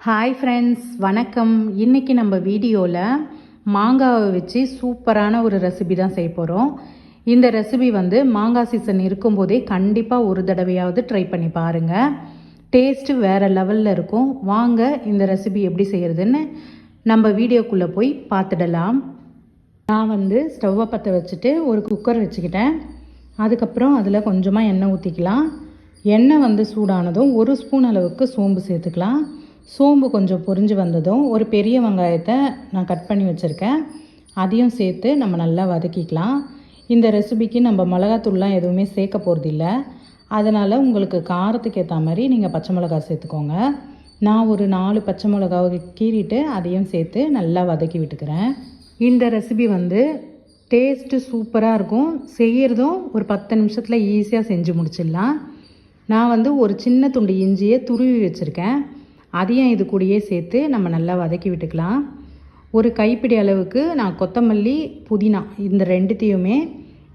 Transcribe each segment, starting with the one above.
Hi friends வணக்கம். இன்றைக்கி நம்ம வீடியோவில் மாங்காவை வச்சு சூப்பரான ஒரு ரெசிபி தான் செய்ய போகிறோம் இந்த ரெசிபி வந்து மாங்காய் சீசன் இருக்கும்போதே கண்டிப்பாக ஒரு தடவையாவது ட்ரை பண்ணி பாருங்கள் டேஸ்ட்டு வேறு லெவலில் இருக்கும். வாங்க இந்த ரெசிபி எப்படி செய்கிறதுன்னு நம்ம வீடியோக்குள்ளே போய் பார்த்துடலாம். நான் வந்து ஸ்டவ்வை பற்ற வச்சுட்டு ஒரு குக்கர் வச்சுக்கிட்டேன். அதுக்கப்புறம் அதில் கொஞ்சமாக எண்ணெய் ஊற்றிக்கலாம் எண்ணெய் வந்து சூடானதும் ஒரு ஸ்பூன் அளவுக்கு சோம்பு சேர்த்துக்கலாம். சோம்பு கொஞ்சம் பொரிஞ்சு வந்ததும் ஒரு பெரிய வெங்காயத்தை நான் கட் பண்ணி வச்சுருக்கேன். அதையும் சேர்த்து நம்ம நல்லா வதக்கிக்கலாம். இந்த ரெசிபிக்கு நம்ம மிளகாத்தூள்லாம் எதுவுமே சேர்க்க போகிறதில்ல அதனால் உங்களுக்கு காரத்துக்கு ஏற்ற மாதிரி நீங்கள் பச்சை மிளகா சேர்த்துக்கோங்க. நான் ஒரு நாலு பச்சை மிளகாவை கீறிட்டு அதையும் சேர்த்து நல்லா வதக்கி விட்டுக்கிறேன். இந்த ரெசிபி வந்து டேஸ்ட்டு சூப்பராக இருக்கும். செய்கிறதும் ஒரு பத்து நிமிஷத்தில் ஈஸியாக செஞ்சு முடிச்சிடலாம். நான் வந்து ஒரு சின்ன துண்டு இஞ்சியை துருவி வச்சுருக்கேன். அதையும் இது கூடயே சேர்த்து நம்ம நல்லா வதக்கி விட்டுக்கலாம். ஒரு கைப்பிடி அளவுக்கு நான் கொத்தமல்லி புதினா இந்த ரெண்டுத்தையுமே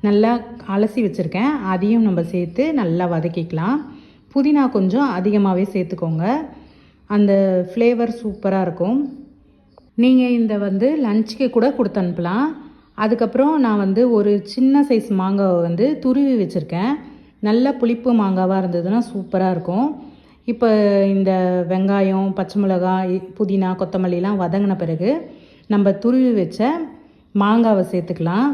நல்லா அலசி வச்சுருக்கேன். அதையும் நம்ம சேர்த்து நல்லா வதக்கிக்கலாம். புதினா கொஞ்சம் அதிகமாகவே சேர்த்துக்கோங்க. அந்த ஃப்ளேவர் சூப்பராக இருக்கும். நீங்கள் இந்த வந்து லஞ்சுக்கு கூட கொடுத்து அனுப்பலாம். அதுக்கப்புறம் நான் வந்து ஒரு சின்ன சைஸ் மாங்காவை வந்து துருவி வச்சுருக்கேன். நல்ல புளிப்பு மாங்காவாக இருந்ததுன்னா சூப்பராக இருக்கும். இப்போ இந்த வெங்காயம் பச்சை மிளகாய் புதினா கொத்தமல்லிலாம் வதங்கின பிறகு நம்ம துருவி வச்ச மாங்காவை சேர்த்துக்கலாம்.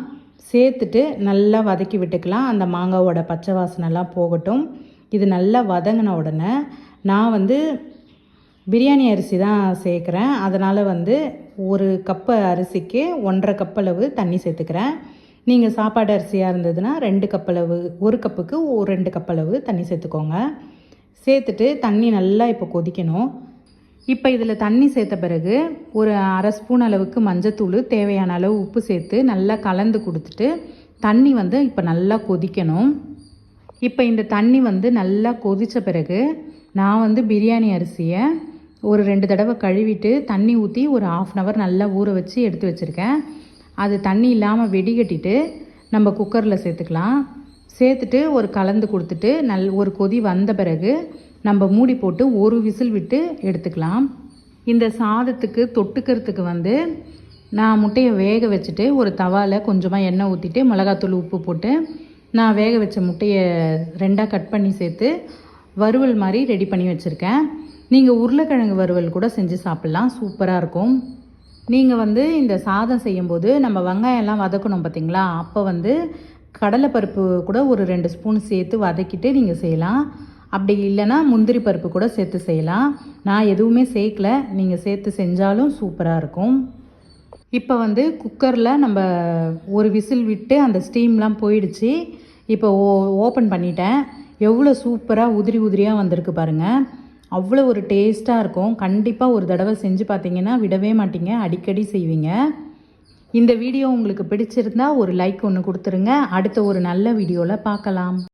சேர்த்துட்டு நல்லா வதக்கி விட்டுக்கலாம். அந்த மாங்காவோட பச்சை வாசனைலாம் போகட்டும். இது நல்லா வதங்கின உடனே நான் வந்து பிரியாணி அரிசி தான் சேர்க்குறேன். அதனால் வந்து ஒரு கப்பு அரிசிக்கு ஒன்றரை கப்பளவு தண்ணி சேர்த்துக்கிறேன். நீங்கள் சாப்பாடு அரிசியாக இருந்ததுன்னா ரெண்டு கப்பளவு ஒரு கப்புக்கு ஒரு ரெண்டு கப்பளவு தண்ணி சேர்த்துக்கோங்க. சேர்த்துட்டு தண்ணி நல்லா இப்போ கொதிக்கணும். இப்போ இதில் தண்ணி சேர்த்த பிறகு ஒரு அரை ஸ்பூன் அளவுக்கு மஞ்சத்தூள் தேவையான அளவு உப்பு சேர்த்து நல்லா கலந்து கொடுத்துட்டு தண்ணி வந்து இப்போ நல்லா கொதிக்கணும். இப்போ இந்த தண்ணி வந்து நல்லா கொதித்த பிறகு நான் வந்து பிரியாணி அரிசியை ஒரு ரெண்டு தடவை கழுவிட்டு தண்ணி ஊற்றி ஒரு ஆஃப் அன் ஹவர் நல்லா ஊற வச்சு எடுத்து வச்சுருக்கேன். அது தண்ணி இல்லாமல் வெடிகட்டிட்டு நம்ம குக்கரில் சேர்த்துக்கலாம். சேர்த்துட்டு ஒரு கலந்து கொடுத்துட்டு நல் ஒரு கொதி வந்த பிறகு நம்ம மூடி போட்டு ஒரு விசில் விட்டு எடுத்துக்கலாம். இந்த சாதத்துக்கு தொட்டுக்கிறதுக்கு வந்து நான் முட்டையை வேக வச்சுட்டு ஒரு தவாவில் கொஞ்சமாக எண்ணெய் ஊற்றிட்டு மிளகாத்தூள் உப்பு போட்டு நான் வேக வச்ச முட்டையை ரெண்டாக கட் பண்ணி சேர்த்து வறுவல் மாதிரி ரெடி பண்ணி வச்சுருக்கேன். நீங்கள் உருளைக்கிழங்கு வறுவல் கூட செஞ்சு சாப்பிட்லாம். சூப்பராக இருக்கும். நீங்கள் வந்து இந்த சாதம் செய்யும்போது நம்ம வெங்காயம்லாம் வதக்கணும் பார்த்தீங்களா அப்போ வந்து கடலைப்பருப்பு கூட ஒரு ரெண்டு ஸ்பூன் சேர்த்து வதக்கிட்டு நீங்கள் செய்யலாம். அப்படி இல்லைன்னா முந்திரி பருப்பு கூட சேர்த்து செய்யலாம். நான் எதுவுமே சேர்க்கல. நீங்கள் சேர்த்து செஞ்சாலும் சூப்பராக இருக்கும். இப்போ வந்து குக்கரில் நம்ம ஒரு விசில் விட்டு அந்த ஸ்டீம்லாம் போயிடுச்சு. இப்போ ஓ ஓப்பன் பண்ணிட்டேன். எவ்வளோ சூப்பராக உதிரி உதிரியாக வந்திருக்கு பாருங்கள் அவ்வளோ ஒரு டேஸ்ட்டாக இருக்கும். கண்டிப்பாக ஒரு தடவை செஞ்சு பார்த்தீங்கன்னா விடவே மாட்டீங்க. அடிக்கடி செய்வீங்க. இந்த வீடியோ உங்களுக்கு பிடிச்சிருந்தா ஒரு லைக் ஒன்று கொடுத்துருங்க. அடுத்த ஒரு நல்ல வீடியோவில் பார்க்கலாம்.